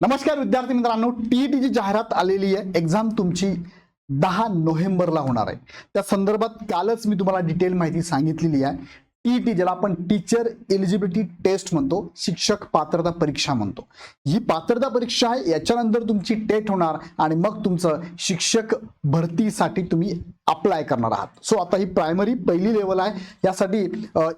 नमस्कार विद्यार्थी मित्रांनो टीईटीची जाहिरात आलेली आहे. एक्झाम तुमची दहा नोव्हेंबरला होणार आहे. त्या संदर्भात कालच मी तुम्हाला डिटेल माहिती सांगितलेली आहे. टीईटी ज्याला आपण टीचर एलिजिबिलिटी टेस्ट म्हणतो शिक्षक पात्रता परीक्षा म्हणतो. ही पात्रता परीक्षा आहे याच्यानंतर तुमची टेट होणार आणि मग तुमचं शिक्षक भरतीसाठी तुम्ही अप्लाय करणार आहात. सो आता ही प्रायमरी पहिली लेवल आहे. यासाठी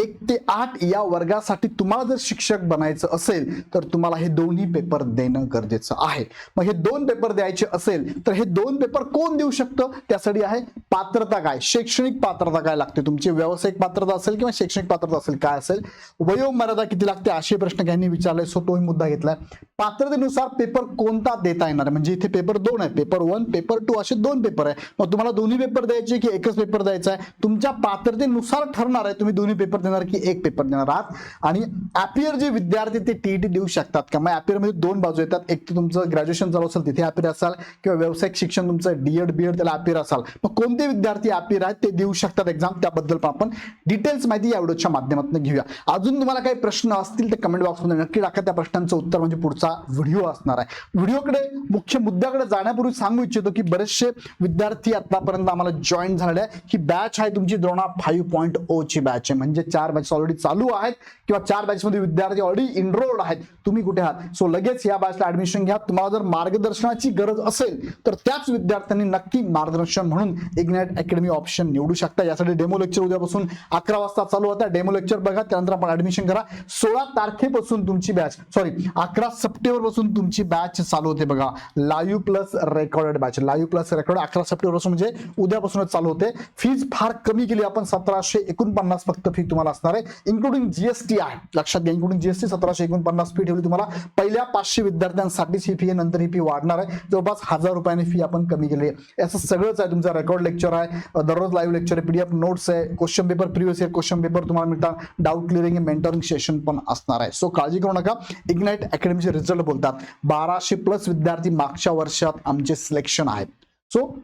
एक ते आठ या वर्गासाठी तुम्हाला जर शिक्षक बनायचं असेल तर तुम्हाला हे दोन्ही पेपर देणं गरजेचं आहे. मग हे दोन पेपर द्यायचे असेल तर हे दोन पेपर कोण देऊ शकतं? त्यासाठी आहे पात्रता काय? शैक्षणिक पात्रता काय लागते? तुमची व्यावसायिक पात्रता असेल किंवा शैक्षणिक पात्रता असेल काय असेल? वयोमर्यादा किती लागते असे प्रश्न त्यांनी विचारले सो तोही मुद्दा घेतलाय. पात्रतेनुसार पेपर कोणता देता येणार? म्हणजे इथे पेपर दोन आहे पेपर वन पेपर टू असे दोन पेपर आहे मग तुम्हाला दोन्ही पेपर द्यायचे की एकच पेपर द्यायचा आहे? तुमच्या पात्रतेनुसार ठरणार आहे तुम्ही दोन्ही पेपर देणार की एक पेपर देणार आहात. आणि अपियर जे विद्यार्थी ते टीईटी देऊ शकतात का? मग अपियरमध्ये दोन बाजू येतात. एक तर तुमचं ग्रॅज्युएशन चालू असेल तिथे अपियर असाल किंवा व्यावसायिक शिक्षण तुमचं डीएड बीएड त्याला अपियर असाल. मग कोणते विद्यार्थी अपियर आहेत ते देऊ शकतात एक्झाम त्याबद्दल पण आपण डिटेल्स माहिती या व्हिडिओच्या माध्यमातून घेऊया. अजून तुम्हाला काही प्रश्न असतील तर कमेंट बॉक्समध्ये नक्की टाका. त्या प्रश्नांचं उत्तर म्हणजे पुढचा व्हिडिओ असणार आहे. व्हिडिओकडे मुख्य मुद्द्याकडे जाण्यापूर्वी सांगू इच्छितो की बरेचसे विद्यार्थी आतापर्यंत आम्हाला जॉईन झालेले आहे ही बॅच आहे तुमची द्रोणा फाईव्ह पॉईंट ओ ची बॅच आहे. म्हणजे चार बॅच ऑलरेडी चालू आहेत किंवा चार बॅच मध्ये विद्यार्थी ऑलरेडी इनरोल्ड आहेत. तुम्ही कुठे आहात? सो लगेच या बॅचला ऍडमिशन घ्या. तुम्हाला जर मार्गदर्शनाची गरज असेल तर त्याच विद्यार्थ्यांनी नक्की मार्गदर्शन म्हणून इग्नाइट अकॅडमी ऑप्शन निवडू शकता. यासाठी डेमो लेक्चर उद्यापासून अकरा वाजता चालू होता. डेमो लेक्चर बघा त्यानंतर आपण ऍडमिशन करा. सोळा तारखेपासून तुमची बॅच सॉरी अकरा सप्टेंबरपासून तुमची बॅच चालू होते बघा. Live plus recorded batch live plus record अकरा सप्टेंबरपासून म्हणजे उद्यापासूनच चालू होते. फीज फार कमी केली. आपण सतराशे एकोणपन्नास फक्त फी तुम्हाला असणार आहे. इन्क्लुडिंग जीएसटी आहे. लक्षात घ्या इन्क्लुडिंग जीएसटी सतराशे एकोणपन्नास फी ठेवली तुम्हाला. पहिल्या पाचशे विद्यार्थ्यांसाठीच ही फी आहे. नंतर ही फी वाढणार आहे. जवळपास हजार रुपयाने फी आपण कमी केली आहे. असं सगळंच आहे. तुमचा रेकॉर्ड लेक्चर आहे. दररोज लाईव्ह लेक्चर आहे. पीडीएफ नोट्स आहे. Question paper previous year question paper तुम्हाला मिळतात डाऊट क्लिअरिंग मेंटरिंग सेशन पण असणार आहे. सो काळजी करू नका. इग्नाईट अकॅडमीचे रिझल्ट बोलतात. बाराशे प्लस विद्यार्थी मागच्या वर्षात आमचे सिलेक्शन आहेत. सो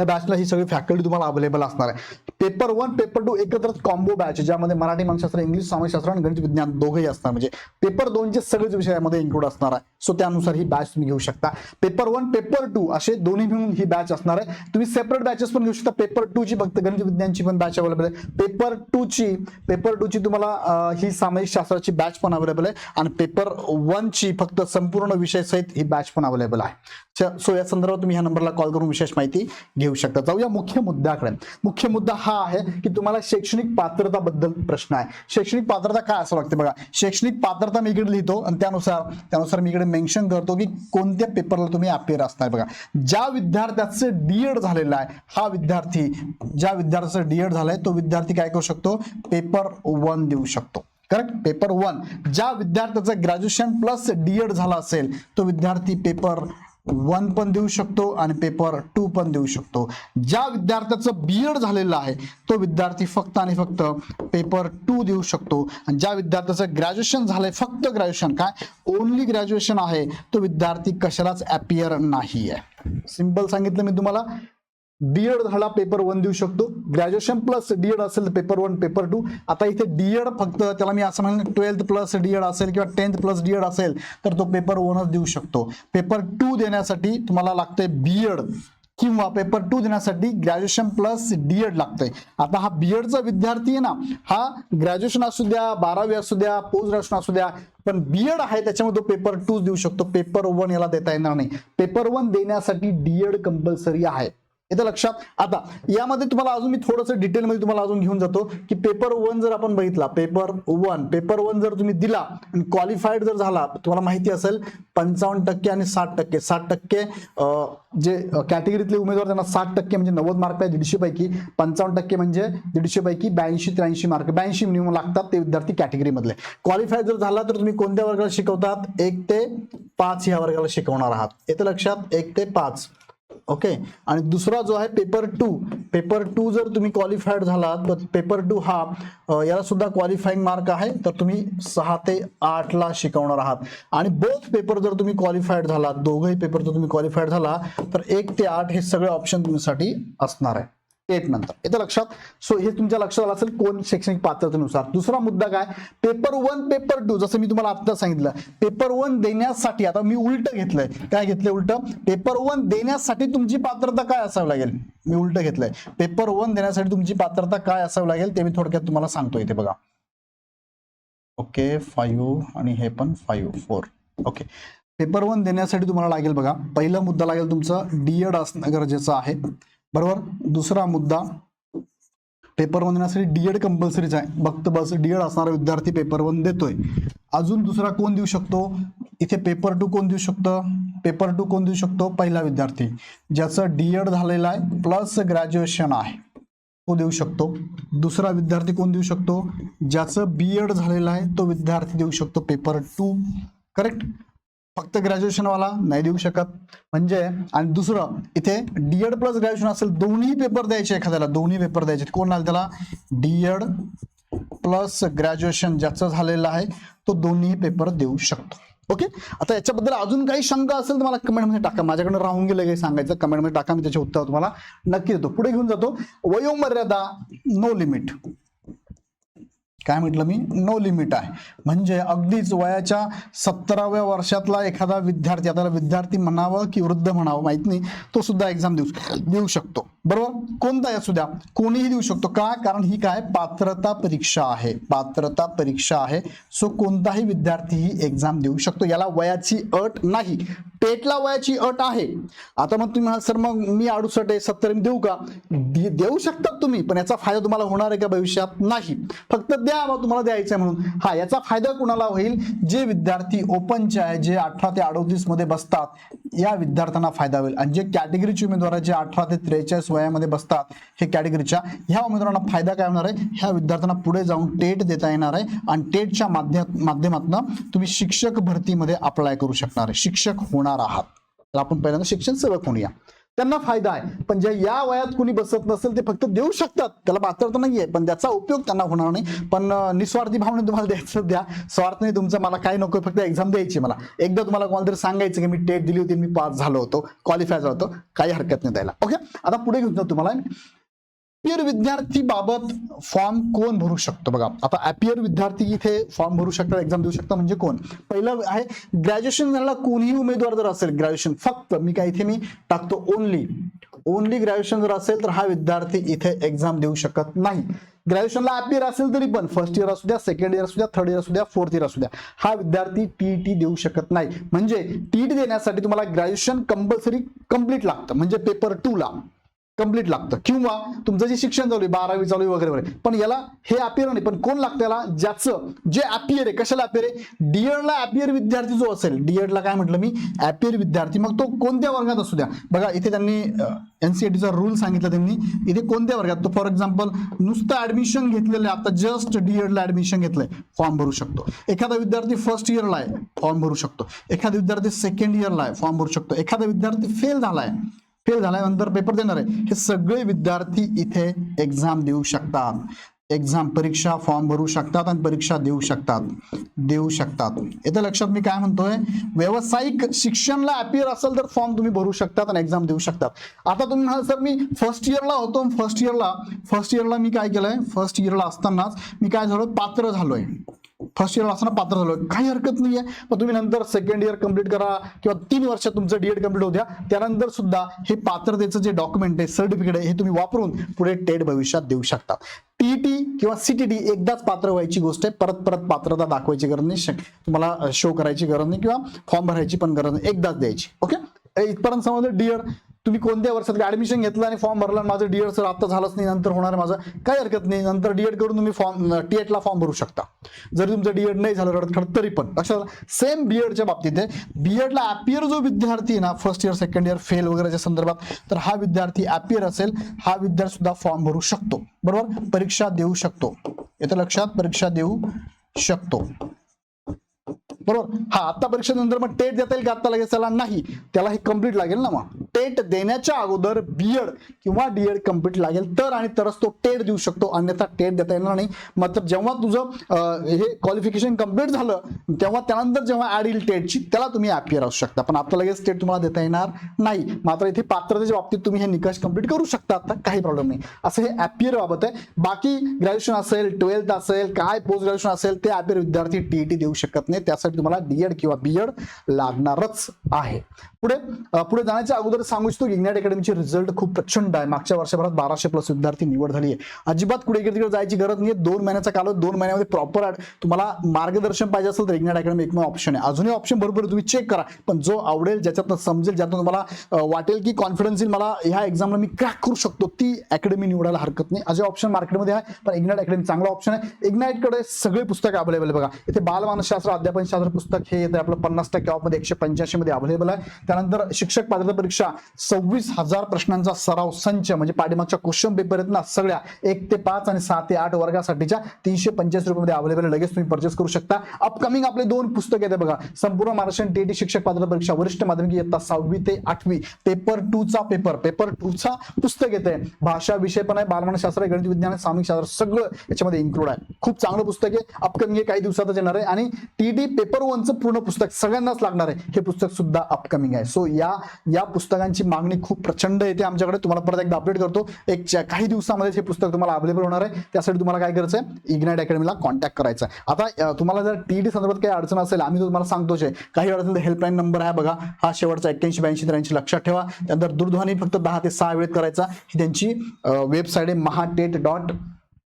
या बॅचला ही सगळी फॅकल्टी तुम्हाला अवेलेबल असणार आहे. पेपर वन पेपर टू एकत्रच कॉम्बो बॅच ज्यामध्ये मराठी मानसशास्त्र इंग्लिश समाजशास्त्र आणि गणित विज्ञान दोघंही असणार. म्हणजे पेपर दोनचे सगळेच विषय यामध्ये इन्क्लूड असणार आहे. सो त्यानुसार ही बॅच तुम्ही घेऊ शकता. पेपर वन पेपर टू असे दोन्ही मिळून ही बॅच असणार आहे. तुम्ही सेपरेट बॅचेस पण घेऊ शकता. पेपर टू ची फक्त गणित विज्ञानची पण बॅच अवेलेबल आहे. पेपर टू ची पेपर टू ची तुम्हाला ही सामाजिक शास्त्राची बॅच पण अवेलेबल आहे. आणि पेपर वन ची फक्त संपूर्ण विषय सहित ही बॅच पण अवेलेबल आहे. सो या संदर्भात तुम्ही ह्या नंबरला कॉल करून विशेष माहिती घेऊ शकता. जाऊया मुख्य मुद्द्याकडे. मुख्य मुद्दा हा आहे की तुम्हाला शैक्षणिक पात्रता बद्दल प्रश्न आहे. शैक्षणिक पात्रता काय असं लागते बघा. शैक्षणिक पात्रता मी इकडे लिहितो आणि त्यानुसार त्यानुसार मी इकडे मेन्शन करतो की कोणत्या पेपरला तुम्ही अपेअर असणार बघा. ज्या विद्यार्थ्याचं डीएड झालेलं आहे हा विद्यार्थी ज्या विद्यार्थ्याचं डीएड झालंय तो विद्यार्थी काय करू शकतो? पेपर वन देऊ शकतो. करेक्ट पेपर वन ज्या विद्यार्थ्याचं ग्रॅज्युएशन प्लस डीएड झाला असेल तो विद्यार्थी पेपर वन पण देऊ शकतो आणि पेपर टू पण देऊ शकतो. ज्या विद्यार्थ्याचं बीएड झालेलं आहे तो विद्यार्थी फक्त आणि फक्त पेपर टू देऊ शकतो. आणि ज्या विद्यार्थ्याचं ग्रॅज्युएशन झालंय फक्त ग्रॅज्युएशन काय? ओनली ग्रॅज्युएशन आहे तो विद्यार्थी कशालाच अपियर नाही आहे सिंपल सांगितलं मी तुम्हाला. डीएड झाला पेपर वन देऊ शकतो ग्रॅज्युएशन प्लस डीएड असेल पेपर वन पेपर टू आता इथे डीएड फक्त त्याला मी असं म्हणेन ट्वेल्थ प्लस डीएड असेल किंवा टेन्थ प्लस डीएड असेल तर तो पेपर वनच देऊ शकतो पेपर टू देण्यासाठी तुम्हाला लागतंय बीएड किंवा पेपर टू देण्यासाठी ग्रॅज्युएशन प्लस डीएड लागतंय आता हा बीएडचा विद्यार्थी आहे ना हा ग्रॅज्युएशन असू द्या बारावी असू द्या पोस्ट ग्रॅज्युएशन असू द्या पण बीएड आहे त्याच्यामध्ये तो पेपर टू देऊ शकतो पेपर वन याला देता येणार नाही पेपर वन देण्यासाठी डीएड कंपल्सरी आहे येतं लक्षात. आता यामध्ये तुम्हाला अजून मी थोडंसं डिटेलमध्ये तुम्हाला अजून घेऊन जातो की पेपर वन जर आपण बघितला पेपर वन पेपर वन जर तुम्ही दिला आणि क्वालिफाईड जर झाला तुम्हाला माहिती असेल पंचावन्न टक्के आणि साठ टक्के. साठ टक्के जे कॅटेगरीतले उमेदवार त्यांना साठ टक्के म्हणजे नव्वद मार्क आहे दीडशे पैकी. पंचावन्न टक्के म्हणजे दीडशे पैकी ब्याऐंशी त्र्याऐंशी मार्क ब्याऐंशी मिनिमम लागतात ते विद्यार्थी कॅटेगरीमधले क्वालिफाईड जर झाला तर तुम्ही कोणत्या वर्गाला शिकवतात? एक ते पाच ह्या वर्गाला शिकवणार आहात. येतं लक्षात एक ते पाच. ओके आणि दुसरा जो आहे पेपर टू पेपर टू जर तुम्ही क्वालिफाईड झालात तर पेपर टू हा याला सुद्धा क्वालिफाईंग मार्क आहे. तर तुम्ही सहा ते आठला शिकवणार आहात. आणि बोथ पेपर जर तुम्ही क्वालिफाईड झालात दोघंही पेपर जर तुम्ही क्वालिफाईड झाला तर एक ते आठ हे सगळे ऑप्शन तुमच्यासाठी असणार आहे. एट नंतर. येतं लक्षात. सो हे तुमच्या लक्षात आलं असेल कोण शैक्षणिक पात्रतेनुसार. दुसरा मुद्दा काय? पेपर वन पेपर टू जसं मी तुम्हाला आता सांगितलं. पेपर वन देण्यासाठी आता मी उलट घेतलंय. काय घेतलंय उलट? पेपर वन देण्यासाठी तुमची पात्रता काय असावी लागेल? मी उलट घेतलंय. पेपर वन देण्यासाठी तुमची पात्रता काय असावी लागेल? ते मी थोडक्यात तुम्हाला सांगतो इथे बघा. ओके फाईव्ह आणि हे पण five four okay paper one देण्यासाठी तुम्हाला लागेल बघा. पहिला मुद्दा लागेल तुमचं. डीएड असणं गरजेचं आहे बरोबर? दुसरा मुद्दा पेपर वन देण्यासाठी डीएड कंपल्सरीच आहे. फक्त बस डीएड असणारा विद्यार्थी पेपर वन देतोय. अजून दुसरा कोण देऊ शकतो? इथे पेपर टू कोण देऊ शकतो? पेपर टू कोण देऊ शकतो? पहिला विद्यार्थी. ज्याचं डीएड झालेलं आहे प्लस ग्रॅज्युएशन आहे तो देऊ शकतो. दुसरा विद्यार्थी कोण देऊ शकतो? ज्याचं बी एड झालेलं आहे तो विद्यार्थी देऊ शकतो. पेपर टू करेक्ट फक्त ग्रॅज्युएशनवाला नाही देऊ शकत. म्हणजे आणि दुसरं इथे डीएड प्लस ग्रॅज्युएशन असेल दोन्ही पेपर द्यायचे एखाद्याला दोन्ही पेपर द्यायचे. कोण आलं त्याला? डीएड प्लस ग्रॅज्युएशन ज्याचं झालेलं आहे तो दोन्ही पेपर देऊ शकतो. ओके आता याच्याबद्दल अजून काही शंका असेल तर मला कमेंटमध्ये टाका. माझ्याकडे राहून गेलं काही सांगायचं कमेंटमध्ये टाका. मी त्याचे उत्तर तुम्हाला नक्की देतो. पुढे घेऊन जातो. वयोमर्यादा नो लिमिट काय म्हटलं मी? नो लिमिट आहे. म्हणजे अगदीच वयाच्या सत्तराव्या वर्षातला एखादा विद्यार्थी आता विद्यार्थी म्हणावं की वृद्ध म्हणावं माहीत नाही तो सुद्धा एक्झाम देऊ देऊ शकतो. बरोबर? कोणताही असू द्या. कोणीही देऊ शकतो. का? कारण ही काय? पात्रता परीक्षा आहे. पात्रता परीक्षा आहे. सो कोणताही विद्यार्थी ही एक्झाम देऊ शकतो. याला वयाची अट नाही. टेटला वयाची अट आहे. आता मग तुम्ही म्हणाल सर मग मी अडुसष्ट आहे. सत्तर मी देऊ का? देऊ शकतात तुम्ही पण याचा फायदा तुम्हाला होणार आहे का भविष्यात? नाही. फक्त द्या मग तुम्हाला द्यायचं आहे म्हणून. हा याचा फायदा कुणाला होईल? जे विद्यार्थी ओपनचे आहे जे अठरा ते अडोतीसमध्ये बसतात या विद्यार्थ्यांना फायदा होईल. आणि जे कॅटेगरीचे उमेदवार जे अठरा ते त्रेचाळीस वयामध्ये बसतात हे कॅटेगरीच्या ह्या उमेदवारांना फायदा काय होणार आहे? ह्या विद्यार्थ्यांना पुढे जाऊन टेट देता येणार आहे आणि टेटच्या माध्यम माध्यमातून तुम्ही शिक्षक भरतीमध्ये अप्लाय करू शकणार आहे. शिक्षक होणार आहात. तर आपण पहिल्यांदा शिक्षण सेवक होऊया त्यांना फायदा आहे. पण जे या वयात कुणी बसत नसेल ते फक्त देऊ शकतात. त्याला पात्रता नाहीये. पण त्याचा उपयोग त्यांना होणार नाही. पण निस्वार्थी भावने तुम्हाला द्यायचं द्या. स्वार्थ नाही तुमचं. मला काय नको फक्त एक्झाम द्यायची मला. एकदा तुम्हाला कोणाला तरी सांगायचं की मी टेट दिली होती मी पास झालो होतो. क्वालिफाय झालो होतो. काही हरकत नाही द्यायला ओके आता पुढे घेऊन तुम्हाला. अपियर विद्यार्थी बाबत फॉर्म कोण भरू शकतो? बघा आता अपियर विद्यार्थी इथे फॉर्म भरू शकतात एक्झाम देऊ शकतात म्हणजे कोण? पहिलं आहे ग्रॅज्युएशन झालेला कोणीही उमेदवार जर असेल ग्रॅज्युएशन फक्त मी काय इथे मी टाकतो ओनली ओनली ग्रॅज्युएशन जर असेल तर हा विद्यार्थी इथे एक्झाम देऊ शकत नाही. ग्रॅज्युएशनला अपियर असेल तरी पण फर्स्ट इयर असू द्या सेकंड इयर असू द्या थर्ड इयर असू द्या फोर्थ इयर असू द्या हा विद्यार्थी टीईटी देऊ शकत नाही. म्हणजे टीईटी देण्यासाठी तुम्हाला ग्रॅज्युएशन कंपल्सरी कंप्लीट लागतं. म्हणजे पेपर टू ला. कंप्लीट लागतं. किंवा तुमचं जे शिक्षण चालू आहे बारावी चालू आहे वगैरे वगैरे पण याला हे अपियर नाही. पण कोण लागतं याला? ज्याचं जे अपियर आहे कशाला अपियर आहे? डीएडला अपियर विद्यार्थी जो असेल डीएडला काय म्हटलं मी? अपियर विद्यार्थी. मग तो कोणत्या वर्गात असू द्या? बघा इथे त्यांनी एनसीएटीचा रूल सांगितला त्यांनी. इथे कोणत्या वर्गात? तो फॉर एक्झाम्पल नुसतं ऍडमिशन घेतलेलं आहे. आता जस्ट डीएडला ऍडमिशन घेतलंय. फॉर्म भरू शकतो. एखादा विद्यार्थी फर्स्ट इयरला आहे. फॉर्म भरू शकतो. एखादा विद्यार्थी सेकंड इयरला आहे. फॉर्म भरू शकतो. एखादा विद्यार्थी फेल झालाय. फेल झाल्यानंतर पेपर देणार आहे. हे सगळे विद्यार्थी इथे एक्झाम देऊ शकतात. एक्झाम परीक्षा फॉर्म भरू शकतात आणि परीक्षा देऊ शकतात. देऊ शकतात. येथे लक्षात मी काय म्हणतोय? व्यावसायिक शिक्षणला अपियर असेल तर फॉर्म तुम्ही भरू शकतात आणि एक्झाम देऊ शकतात. आता तुम्ही म्हणाल सर मी फर्स्ट इयरला होतो. फर्स्ट इयरला फर्स्ट इयरला मी काय केलंय? फर्स्ट इयरला असतानाच मी काय झालो? पात्र झालोय. फर्स्ट इयर असताना पात्र झालो. काही हरकत नाहीये. पण तुम्ही नंतर सेकंड इयर कंप्लीट करा किंवा तीन वर्ष तुमचं डीएड कंप्लीट होऊ द्या. त्यानंतर सुद्धा हे पात्रतेचं जे डॉक्युमेंट आहे सर्टिफिकेट आहे हे तुम्ही वापरून पुढे टेट भविष्यात देऊ शकता. टीईटी किंवा सीटीटी एकदाच पात्र व्हायची गोष्ट आहे. परत परत पात्रता दाखवायची गरज नाही. तुम्हाला शो करायची गरज नाही किंवा फॉर्म भरायची पण गरज नाही. एकदाच द्यायची. ओके इथपर्यंत समजलं डीएड तुम्ही कोणत्या वर्षात ऍडमिशन घेतलं आणि फॉर्म भरला आणि माझं डीएड सर आता झालंच नाही नंतर होणार माझं काही हरकत नाही. नंतर डीएड करून तुम्ही फॉर्म टीएडला फॉर्म भरू शकता. जरी तुमचं डीएड नाही झालं रडत तरी पण. लक्षात सेम बीएडच्या बाबतीत आहे. बीएडला अपियर जो विद्यार्थी आहे ना first year second year fail वगैरेच्या संदर्भात तर हा विद्यार्थी अपियर असेल हा विद्यार्थी सुद्धा फॉर्म भरू शकतो. बरोबर? परीक्षा देऊ शकतो. येतं लक्षात? परीक्षा देऊ शकतो. बरोबर? हा आता परीक्षेनंतर मग टेट देता येईल का? आता लगेच? त्याला नाही. त्याला हे कंप्लीट लागेल ना मग. टेट देण्याच्या अगोदर बीएड किंवा डीएड कंप्लीट लागेल. तर आणि तरच तो टेट देऊ शकतो. अन्यथा टेट देता येणार नाही. मतलब जेव्हा तुझं हे क्वालिफिकेशन कंप्लीट झालं तेव्हा त्यानंतर जेव्हा ऍड येईल टेटची त्याला तुम्ही ॲपियर असू शकता. पण आता लगेच टेट तुम्हाला देता येणार नाही. मात्र इथे पात्रतेच्या बाबतीत तुम्ही हे निकष कंप्लीट करू शकता. आता काही प्रॉब्लेम नाही. असं हे ॲपियर बाबत आहे. बाकी ग्रॅज्युएशन असेल ट्वेल्थ असेल काय पोस्ट ग्रॅज्युएशन असेल ते ॲपियर विद्यार्थी टीईटी देऊ शकत नाही. त्यासाठी तुम्हाला डीएड किंवा बीएड लागणारच आहे. पुढे पुढे जाण्याच्या अगोदर सांगू इच्छितो इग्नाइट अकॅडमीचे रिझल्ट खूप प्रचंड आहे. मागच्या वर्षभरात बाराशे प्लस विद्यार्थी निवड झाली आहे. अजिबात कुठे इकडे तिकडे जायची गरज नाही दोन महिन्याचा काल दोन महिन्यामध्ये प्रॉपर तुम्हाला मार्गदर्शन पाहिजे असेल तर इग्नाइट अकॅडमी एकमेव ऑप्शन आहे. अजूनही ऑप्शन बरोबर तुम्ही चेक करा. पण जो आवडेल ज्याच्यातनं समजेल ज्यातून तुम्हाला वाटेल की कॉन्फिडन्स येईल मला ह्या एक्झामला मी क्रॅक करू शकतो. ती अकॅडमी निवडायला हरकत नाही. असे ऑप्शन मार्केटमध्ये आहे पण इग्नॅट अकॅडमी चांगला ऑप्शन आहे. इग्नाइटकडे सगळे पुस्तक अवेलेबल बघा. इथे बालमानसशास्त्र अध्यापनशास्त्र पुस्तक हे येतं आपलं पन्नास टक्के ऑफमध्ये एकशे पंच्याऐंशी मध्ये अवेलेबल आहे. त्यानंतर शिक्षक पात्रता परीक्षा सव्वीस हजार प्रश्नांचा सराव संच म्हणजे पाठीमागच्या क्वेश्चन पेपर आहेत ना सगळ्या एक ते पाच आणि सहा ते आठ वर्गासाठीच्या तीनशे पंच्याऐंशी रुपये अवेलेबल आहे. लगेच तुम्ही परचेस करू शकता. अपकमिंग आपले दोन पुस्तक आहेत बघा. संपूर्ण महाराष्ट्र टीटी शिक्षक पात्र परीक्षा वरिष्ठ माध्यमिक इयत्ता सहावी ते आठवी पेपर टू चा पेपर पेपर टू चा पुस्तक येते भाषा विषय पण आहे बालमानशास्त्र गणित विज्ञान सामिक शास्त्र सगळं याच्यामध्ये इन्क्लूड आहे. खूप चांगलं पुस्तक आहे. अपकमिंग काही दिवसातच येणार आहे. आणि टीटी पेपर वनचं पूर्ण पुस्तक सगळ्यांनाच लागणार आहे. हे पुस्तक सुद्धा अपकमिंग आहे. सो या या पुस्तकांची मागणी खूप प्रचंड येते आमच्याकडे. तुम्हाला परत एकदा अपडेट करतो. एक च्या- काही दिवसामध्ये हे पुस्तक तुम्हाला अवेलेबल होणार आहे. त्यासाठी तुम्हाला काय करायचं आहे इग्नाइट अकॅडमीला कॉन्टॅक्ट करायचं आहे आता तुम्हाला जर टी डी संदर्भात काही अडचण असेल आम्ही तुम्हाला सांगतोच आहे काही अडचण हेल्पलाईन नंबर आहे बघा. हा शेवटचा एक्क्याऐंशी ब्याऐंशी त्र्याऐंशी लक्षात ठेवा. त्यानंतर दूरध्वनी फक्त दहा ते सहा वेळेत करायचा. ही त्यांची वेबसाईट आहे महाटेट डॉट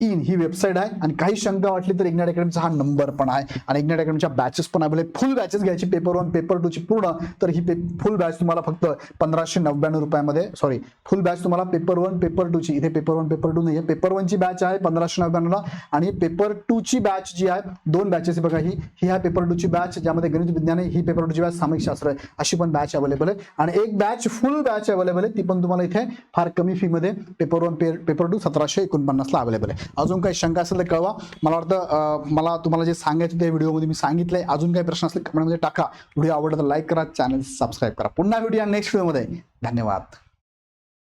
इन ही वेबसाईट आहे. आणि काही शंका वाटली तर इग्नेट अकॅडमीचा हा नंबर पण आहे. आणि इग्नेट अकॅडमीच्या बॅचेस पण अवेलेबल फुल बॅचेस घ्यायची पेपर वन पेपर टू ची पूर्ण तर ही फुल बॅच तुम्हाला फक्त पंधराशे नव्याण्णव रुपयामध्ये सॉरी फुल बॅच तुम्हाला पेपर वन पेपर टू ची. इथे पेपर वन पेपर टू नाही आहे पेपर वनची बॅच आहे पंधराशे नव्याण्णवला आणि पेपर टू ची बॅच जी आहे दोन बॅचेस बघा ही. ही आहे पेपर टू ची बॅच ज्यामध्ये गणित विज्ञान आहे. ही पेपर टू ची बॅच सामायिक शास्त्र आहे. अशी पण बॅच अवेलेबल आहे. आणि एक बॅच फुल बॅच अवेलेबल आहे. ती पण तुम्हाला इथे फार कमी फीमध्ये पेपर वन पेपर टू सतराशे एकोणपन्नासला अवेलेबल आहे. अजून काही शंका असेल तर कळवा. मला वाटतं मला तुम्हाला जे सांगायचं त्या व्हिडिओमध्ये मी सांगितलंय. अजून काही प्रश्न असले कमेंटमध्ये टाका. व्हिडिओ आवडला तर लाईक करा चॅनल सबस्क्राईब करा. पुन्हा व्हिडिओ नेक्स्ट व्हिडिओमध्ये धन्यवाद.